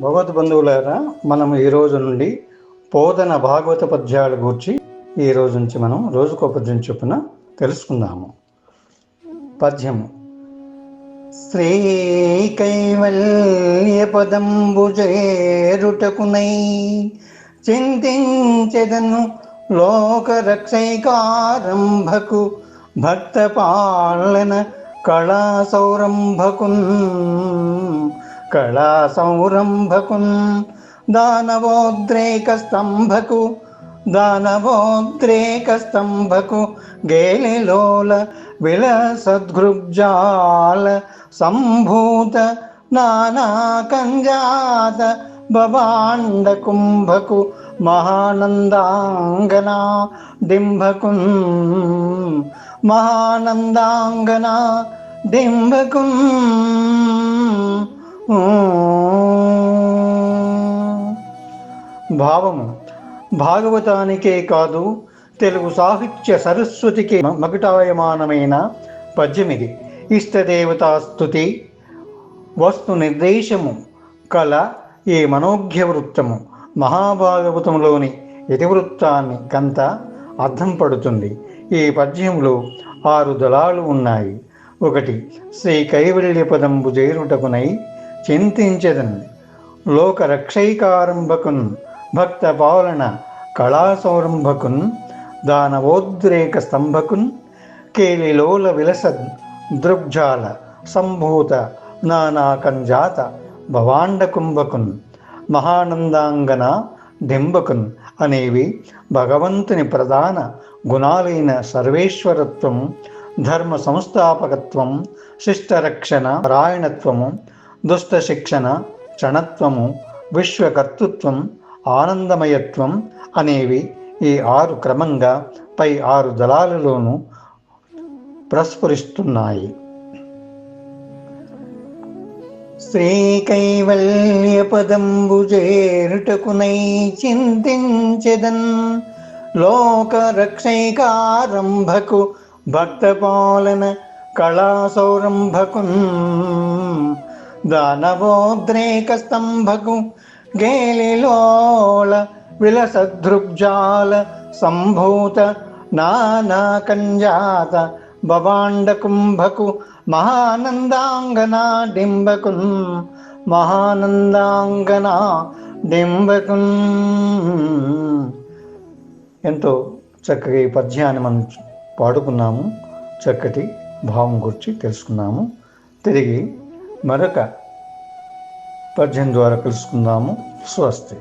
భగవత్ బంధువులారా మనం ఈ రోజు నుండి బోధన భాగవత పద్యాల గురించి ఈ రోజు నుంచి మనం రోజుకో పద్యం చొప్పున తెలుసుకుందాము. పద్యము స్త్రీ కైవల్య పదంబు చింతించెదను లోక రక్షైకారంభకు భక్త పాలన కళా సౌరంభకున్ కళా సౌరంభకున్ దానవోద్రేక స్తంభకు దానవోద్రేక స్తంభకు గేలిలోల విలసద్గృబ్జాల సంభూత నానా కంజాత భవాండ కుంభకు మహానందాంగనా డింభకున్. మహానందాంగనా డింభకున్. భావము. భాగవతానికే కాదు తెలుగు సాహిత్య సరస్వతికి మగుటాయమానమైన పద్యమిది. ఇష్టదేవతాస్తుతి వస్తు నిర్దేశము కళ ఈ మనోజ్ఞ వృత్తము మహాభాగవతంలోని ఇతివృత్తాన్ని కంత అర్థం పడుతుంది. ఈ పద్యంలో ఆరు దళాలు ఉన్నాయి. ఒకటి శ్రీ కైవల్య పదంబు చేరుటకునై చింతించదన్ లోక రక్షైకారంభకున్ భక్త పాలన కళాసౌరంభకున్ దానవోద్రేక స్తంభకున్ కేలిలోల విలస దృగ్జాల సంభూత నానాకంజాత భవాండ కుంభకున్ మహానందాంగన డింబకున్ అనేవి భగవంతుని ప్రధాన గుణాలైన సర్వేశ్వరత్వం ధర్మ సంస్థాపకత్వం శిష్టరక్షణ రాయణత్వము దుష్ట శిక్షణ క్షణత్వము విశ్వకర్తృత్వం ఆనందమయత్వం అనేవి ఈ ఆరు క్రమంగా పై ఆరు దళాలలోనూ ప్రస్ఫురిస్తున్నాయి. శ్రీ కైవల్య పదంబు చేరుటకునై చింతించెదన్ లోక రక్షైకారంభకు భక్త దానవోద్రేకస్తంభకు గేలిలోళ దానవోద్రేక స్తంభకు విలసదృగ్జాల సంభూత నానా కంజాత కుంభకు మహానందాంగనా డింబకున్ మహానందాంగనా డింబకున్. ఎంతో చక్కగా ఈ పద్యాన్ని మనం పాడుకున్నాము. చక్కటి భావం గురించి తెలుసుకున్నాము. తిరిగి మరొక పద్యం ద్వారా కలుసుకుందాము స్వస్తి.